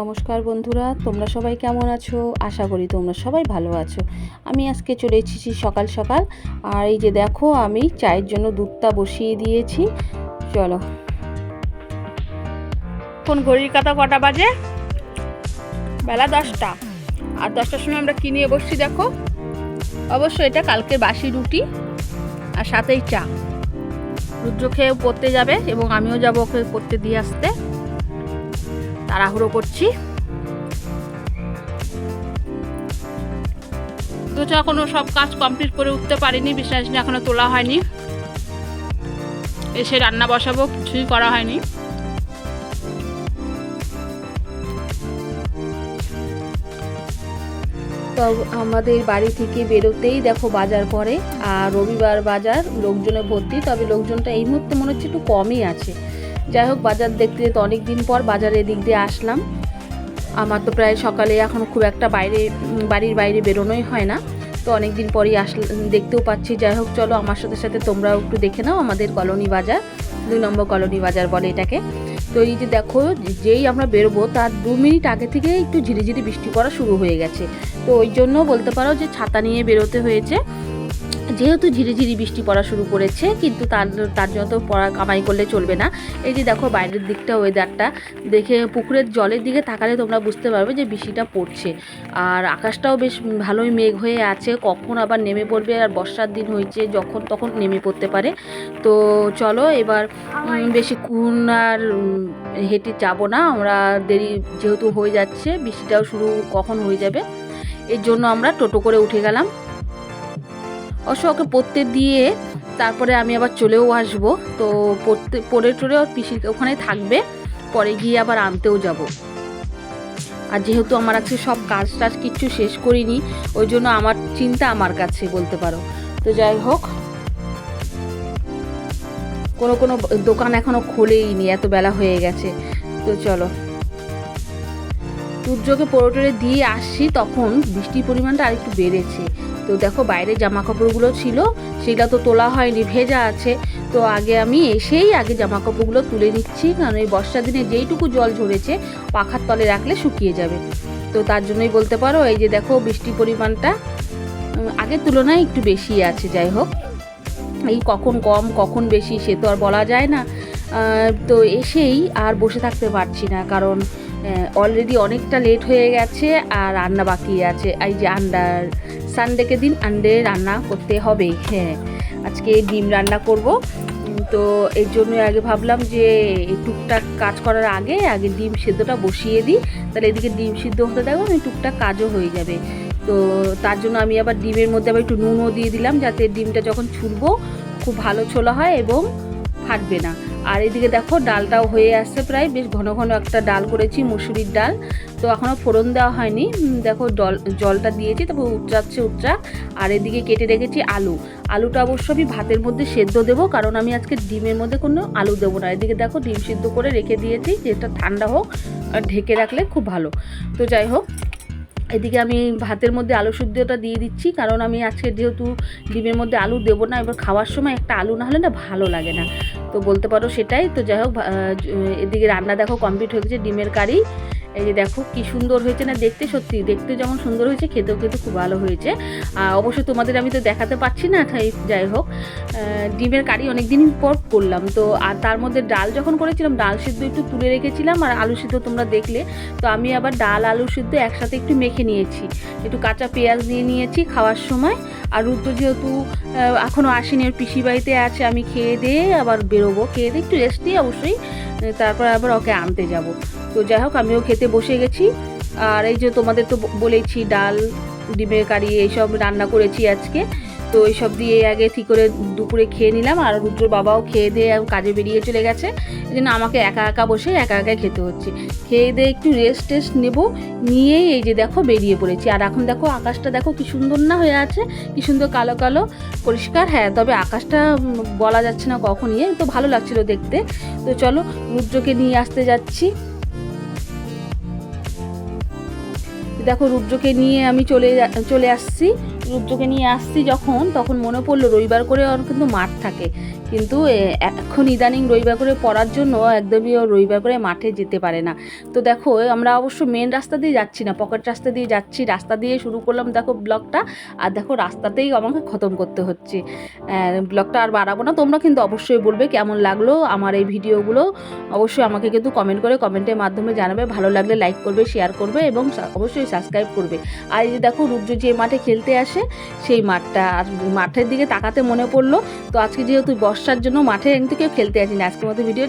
নমস্কার বন্ধুরা, তোমরা সবাই কেমন আছো? আশা করি তোমরা সবাই ভালো আছো। আমি আজকে চলে এসেছি সকাল সকাল, আর এই যে দেখো, আমি চায়ের জন্য দুধটা বসিয়ে দিয়েছি। চলো। কোন ঘড়ির কাতা কটা বাজে? বেলা দশটা। আর দশটার সময় আমরা কিনে বসছি দেখো? অবশ্য এটা কালকে বাসি রুটি আর সাথেই চা। রুদ্র খেয়েও পড়তে যাবে এবং আমিও যাব ওকে পড়তে দিয়ে আসতে। তাড়াহুড়ো করছি। তো এখনও সব কাজ কমপ্লিট করে উঠতে পারিনি, বিছানা টিছানা এখনও তোলা হয়নি। এসে রান্না বসাবো, কিছুই করা হয়নি। আমাদের বাড়ি থেকে বেরোতেই দেখো বাজার পড়ে, আর রবিবার বাজার লোকজনে ভর্তি, তবে লোকজনটা এই মুহূর্তে মনে হচ্ছে একটু কমই আছে। যাই হোক, বাজার দেখতে যেতে অনেক দিন পর বাজারের দিক দিয়ে আসলাম। আমার তো প্রায় সকালে এখন খুব একটা বাইরে বাড়ির বাইরে বেরোনোই হয় না। তো অনেক দিন পরই আসল, দেখতেও পাচ্ছি। যাই হোক, চলো আমার সাথে সাথে তোমরাও একটু দেখে নাও আমাদের কলোনি বাজার, দুই নম্বর কলোনি বাজার বলে এটাকে। তো এই যে দেখো যেই আমরা বেরোবো, তার দু মিনিট আগে থেকে একটু ঝিরিঝিরি বৃষ্টি পড়া শুরু হয়ে গেছে। তো ওই জন্য বলতে পারো যে ছাতা নিয়ে বেরোতে হয়েছে। যেহেতু ঝিরিঝিরি বৃষ্টি পড়া শুরু করেছে, কিন্তু তার তার জন্য তো পড়া কামাই করলে চলবে না। এই যে দেখো বাইরের দিকটা ওয়েদারটা দেখে পুকুরের জলের দিকে তাকালে তোমরা বুঝতে পারবে যে বৃষ্টিটা পড়ছে। আর আকাশটাও বেশ ভালোই মেঘ হয়ে আছে, কখন আবার নেমে পড়বে আর বর্ষার দিন হয়েছে, যখন তখন নেমে পড়তে পারে। তো চলো এবার বেশিক্ষণ আর হেঁটে যাব না, আমরা দেরি যেহেতু হয়ে যাচ্ছে, বৃষ্টিটাও শুরু কখন হয়ে যাবে? এর জন্য আমরা টোটো করে উঠে গেলাম। অবশ্য ওকে পড়তে দিয়ে তারপরে আমি আবার চলেও আসব। তো পড়তে, পড়ে টড়ে ওর পিসি ওখানে থাকবে, পরে গিয়ে আবার আনতেও যাব। আর যেহেতু আমার আজকে সব কাজ টাজ কিচ্ছু শেষ করিনি, ওই জন্য আমার চিন্তা আমার কাছে বলতে পারো। তো যাই হোক, কোনো কোনো দোকান এখনও খোলেইনি, এত বেলা হয়ে গেছে। তো চলো। সূর্যকে পোড়োটোরে দিয়ে আসছি, তখন বৃষ্টির পরিমাণটা আরেকটু বেড়েছে। তো দেখো বাইরে জামা কাপড়গুলো ছিল সেগুলো তো তোলা হয়নি, ভেজা আছে। তো আগে আমি এসেই আগে জামা কাপড়গুলো তুলে নিচ্ছি, কারণ এই বর্ষার দিনে যেইটুকু জল ঝরেছে, পাখার তলে রাখলে শুকিয়ে যাবে। তো তার জন্যই বলতে পারো, এই যে দেখো বৃষ্টির পরিমাণটা আগের তুলনায় একটু বেশি আছে, যাই হোক। এই কখন কম, কখন বেশি, সে তো আর বলা যায় না। তো এসেই আর বসে থাকতে পারছি না, কারণ অলরেডি অনেকটা লেট হয়ে গেছে আর রান্না বাকি আছে। এই যে আন্ডার সানডেকে দিন আন্ডে রান্না করতে হবে হ্যাঁ। আজকে ডিম রান্না করব তো এর জন্য আগে ভাবলাম যে টুকটাক কাজ করার আগে আগে ডিম সেদ্ধটা বসিয়ে দিই, তাহলে এদিকে ডিম সিদ্ধ হতে দেখো আমি টুকটাক কাজও হয়ে যাবে। তো তার জন্য আমি আবার ডিমের মধ্যে আবার একটু নুনও দিয়ে দিলাম, যাতে ডিমটা যখন ছুলবো, খুব ভালো ছোলা হয় এবং ফাটবে না। আর এদিকে দেখো, ডালটাও হয়ে আসছে প্রায়। বেশ ঘন ঘন একটা ডাল করেছি, মুসুরির ডাল। তো এখনও ফোড়ন দেওয়া হয়নি। দেখো, জল, জলটা দিয়েছি, তারপর উচ্চাচ্ছে উচ্চা আর এদিকে কেটে রেখেছি আলু। আলুটা অবশ্য আমি ভাতের মধ্যে সেদ্ধ দেবো, কারণ আমি আজকে ডিমের মধ্যে কোনো আলু দেবো না। এদিকে দেখো, ডিম সিদ্ধ করে রেখে দিয়েছি, যেটা ঠান্ডা হোক, আর ঢেকে রাখলে খুব ভালো। তো যাই হোক, এদিকে আমি ভাতের মধ্যে আলু সিদ্ধটা দিয়ে দিচ্ছি, কারণ আমি আজকে যেহেতু ডিমের মধ্যে আলু দেবো না, এবার খাওয়ার সময় একটা আলু না হলে না ভালো লাগে না। তো বলতে পারো সেটাই। তো যাই হোক এদিকে রান্না দেখো কমপ্লিট হয়ে গেছে, ডিমের কারি। এই যে দেখো কি সুন্দর হয়েছে না দেখতে সত্যি, দেখতে যেমন সুন্দর হয়েছে, খেতেও কিন্তু খুব ভালো হয়েছে। আর অবশ্যই তোমাদের আমি তো দেখাতে পারছি না যাই হোক। ডিমের কারি অনেক দিন পর করলাম, তো আর তার মধ্যে ডাল যখন করেছিলাম, ডাল সিদ্ধ একটু তুলে রেখেছিলাম আর আলু সিদ্ধ তোমরা দেখলে। তো আমি আবার ডাল, আলু সিদ্ধ একসাথে একটু মেখে নিয়েছি। একটু কাঁচা পেঁয়াজ দিয়ে নিয়েছি খাওয়ার সময়। আর রুদ্র যেহেতু এখনও আসেনি, ওর পিসি বাড়িতে আছে, আমি খেয়ে দিয়ে আবার বেরোবো। খেয়ে দিয়ে একটু রেস্ট নিই অবশ্যই তারপর আবার ওকে আনতে যাব। তো যাই হোক, আমিও খেতে বসে গেছি। আর এই যে তোমাদের তো বলেছি ডাল, ডিমের কারি এইসব রান্না করেছি আজকে। তো এইসব দিয়ে আগে ঠিক করে দুপুরে খেয়ে নিলাম। আর রুদ্র বাবাও খেয়ে দিয়ে কাজে বেরিয়ে চলে গেছে। এই জন্য আমাকে একা একা বসে একা একা খেতে হচ্ছে। খেয়ে দিয়ে একটু রেস্ট টেস্ট নেব। নিয়েই এই যে দেখো বেরিয়ে পড়েছি। আর এখন দেখো আকাশটা দেখো কি সুন্দর না হয়ে আছে। কি সুন্দর কালো কালো। পরিষ্কার হ্যাঁ তবে আকাশটা বলা যাচ্ছে না কখন ইয়ে তো ভালো লাগছিল দেখতে। তো চলো রুদ্রকে নিয়ে আসতে যাচ্ছি। দেখো রুদ্রকে নিয়ে আমি চলে চলে আসছি। রুদ্রকে নিয়ে আসছি যখন, তখন মনে পড়ল রবিবার করে ওর কিন্তু মাঠ থাকে। কিন্তু এখন ইদানিং রবিবার করে পড়ার জন্য একদমই ও রবিবার করে মাঠে যেতে পারে না। তো দেখো আমরা অবশ্য মেন রাস্তা দিয়ে যাচ্ছি না পকেট রাস্তা দিয়ে যাচ্ছি, রাস্তা দিয়ে শুরু করলাম দেখো ব্লগটা আর দেখো রাস্তাতেই আমাকে খতম করতে হচ্ছে। ব্লগটা আর বাড়াবো না, তোমরা কিন্তু অবশ্যই বলবে কেমন লাগল আমার এই ভিডিওগুলো। অবশ্যই আমাকে কিন্তু কমেন্ট করে কমেন্টের মাধ্যমে জানাবে, ভালো লাগলে লাইক করবে শেয়ার করবে এবং অবশ্যই সাবস্ক্রাইব করবে। আর এই যে দেখো রুদ্র যে মাঠে খেলতে আসে সেই মাঠটা আর মাঠের দিকে তাকাতে মনে পড়ল। তো আজকে যেহেতু বর্ষার জন্য মাঠে কিন্তু কেউ খেলতে আসেনি, আজকের মতো ভিডিও